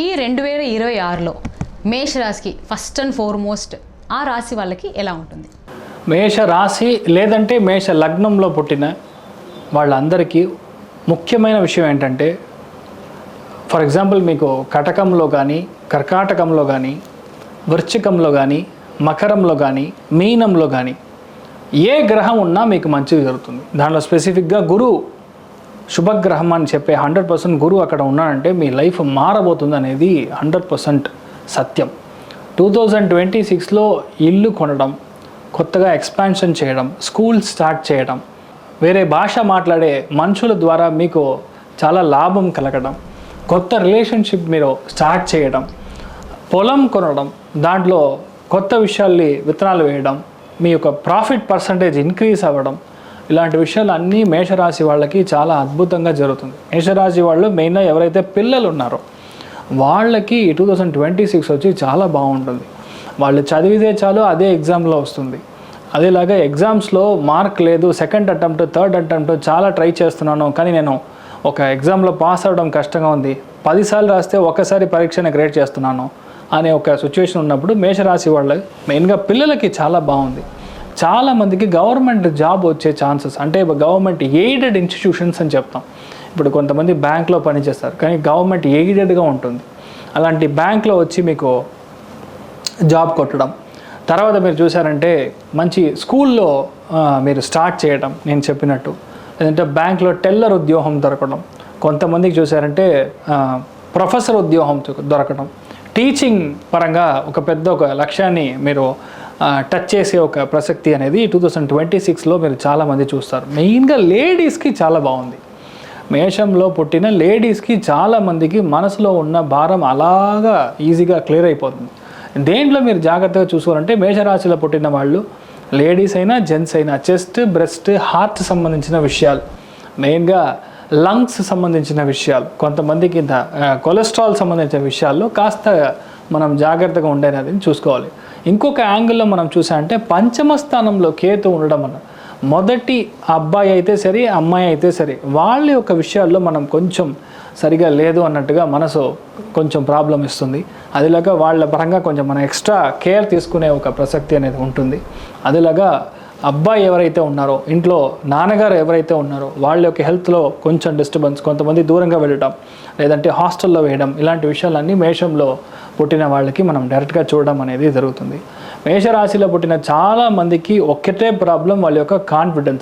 ఈ రెండు వేల ఇరవై ఆరులో మేషరాశికి ఫస్ట్ అండ్ ఫార్మోస్ట్ ఆ రాశి వాళ్ళకి ఎలా ఉంటుంది? మేష రాశి లేదంటే మేష లగ్నంలో పుట్టిన వాళ్ళందరికీ ముఖ్యమైన విషయం ఏంటంటే ఫర్ ఎగ్జాంపుల్ మీకు కటకంలో కానీ కర్కాటకంలో కానీ వృశ్చికంలో కానీ మకరంలో కానీ మీనంలో కానీ ఏ గ్రహం ఉన్నా మీకు మంచిగా జరుగుతుంది. దాంట్లో స్పెసిఫిక్గా గురువు శుభగ్రహం అని చెప్పే హండ్రెడ్ పర్సెంట్ గురువు అక్కడ ఉన్నాడంటే మీ లైఫ్ మారబోతుంది అనేది హండ్రెడ్ పర్సెంట్ సత్యం. టూ థౌజండ్ ట్వంటీ సిక్స్లో ఇల్లు కొనడం కొత్తగా ఎక్స్పాన్షన్ చేయడం స్కూల్ స్టార్ట్ చేయడం వేరే భాష మాట్లాడే మనుషుల ద్వారా మీకు చాలా లాభం కలగడం కొత్త రిలేషన్షిప్ మీరు స్టార్ట్ చేయడం పొలం కొనడం దాంట్లో కొత్త విషయాల్ని విత్తనాలు వేయడం మీ యొక్క ప్రాఫిట్ పర్సంటేజ్ ఇంక్రీజ్ అవ్వడం ఇలాంటి విషయాలు అన్నీ మేషరాశి వాళ్ళకి చాలా అద్భుతంగా జరుగుతుంది. మేషరాశి వాళ్ళు మెయిన్గా ఎవరైతే పిల్లలు ఉన్నారో వాళ్ళకి టూ థౌజండ్ ట్వంటీ సిక్స్ వచ్చి చాలా బాగుంటుంది. వాళ్ళు చదివితే చాలు అదే ఎగ్జామ్లో వస్తుంది. అదేలాగా ఎగ్జామ్స్లో మార్క్ లేదు సెకండ్ అటెంప్ట్ థర్డ్ అటెంప్ట్ చాలా ట్రై చేస్తున్నాను కానీ నేను ఒక ఎగ్జామ్లో పాస్ అవ్వడం కష్టంగా ఉంది. పదిసార్లు రాస్తే ఒకసారి పరీక్షను గ్రేట్ చేస్తున్నాను అనే ఒక సిచ్యువేషన్ ఉన్నప్పుడు మేషరాశి వాళ్ళ మెయిన్గా పిల్లలకి చాలా బాగుంది. చాలామందికి గవర్నమెంట్ జాబ్ వచ్చే ఛాన్సెస్ అంటే గవర్నమెంట్ ఎయిడెడ్ ఇన్స్టిట్యూషన్స్ అని చెప్తాం. ఇప్పుడు కొంతమంది బ్యాంక్లో పనిచేస్తారు కానీ గవర్నమెంట్ ఎయిడెడ్గా ఉంటుంది. అలాంటి బ్యాంక్లో వచ్చి మీకు జాబ్ కొట్టడం. తర్వాత మీరు చూసారంటే మంచి స్కూల్లో మీరు స్టార్ట్ చేయడం నేను చెప్పినట్టు. లేదంటే బ్యాంక్లో టెల్లర్ ఉద్యోగం దొరకడం. కొంతమందికి చూసారంటే ప్రొఫెసర్ ఉద్యోగం దొరకడం. టీచింగ్ పరంగా ఒక పెద్ద ఒక లక్ష్యాన్ని మీరు టచ్ చేసే ఒక ప్రసక్తి అనేది టూ థౌజండ్ ట్వంటీ సిక్స్లో మీరు చాలామంది చూస్తారు. మెయిన్గా లేడీస్కి చాలా బాగుంది. మేషంలో పుట్టిన లేడీస్కి చాలామందికి మనసులో ఉన్న భారం అలాగా ఈజీగా క్లియర్ అయిపోతుంది. దేంట్లో మీరు జాగ్రత్తగా చూసుకోవాలంటే మేషరాశిలో పుట్టిన వాళ్ళు లేడీస్ అయినా జెంట్స్ అయినా చెస్ట్ బ్రెస్ట్ హార్ట్ సంబంధించిన విషయాలు మెయిన్గా లంగ్స్ సంబంధించిన విషయాలు కొంతమందికి కొలెస్ట్రాల్ సంబంధించిన విషయాల్లో కాస్త మనం జాగ్రత్తగా ఉండేది చూసుకోవాలి. ఇంకొక యాంగిల్లో మనం చూసామంటే పంచమ స్థానంలో కేతు ఉండడం అన్న. మొదటి అబ్బాయి అయితే సరే అమ్మాయి అయితే సరే వాళ్ళ యొక్క విషయాల్లో మనం కొంచెం సరిగా లేదు అన్నట్టుగా మనసు కొంచెం ప్రాబ్లం ఇస్తుంది. అదిలాగా వాళ్ళ పరంగా కొంచెం మనం ఎక్స్ట్రా కేర్ తీసుకునే ఒక ప్రసక్తి అనేది ఉంటుంది. అదిలాగా అబ్బాయి ఎవరైతే ఉన్నారో ఇంట్లో నాన్నగారు ఎవరైతే ఉన్నారో వాళ్ళ యొక్క హెల్త్లో కొంచెం డిస్టర్బెన్స్ కొంతమంది దూరంగా వెళ్ళటం లేదంటే హాస్టల్లో వేయడం ఇలాంటి విషయాలన్నీ మేషంలో పుట్టిన వాళ్ళకి మనం డైరెక్ట్గా చూడడం అనేది జరుగుతుంది. మేషరాశిలో పుట్టిన చాలా మందికి ఒక్కటే ప్రాబ్లం వాళ్ళ యొక్క కాన్ఫిడెన్స్.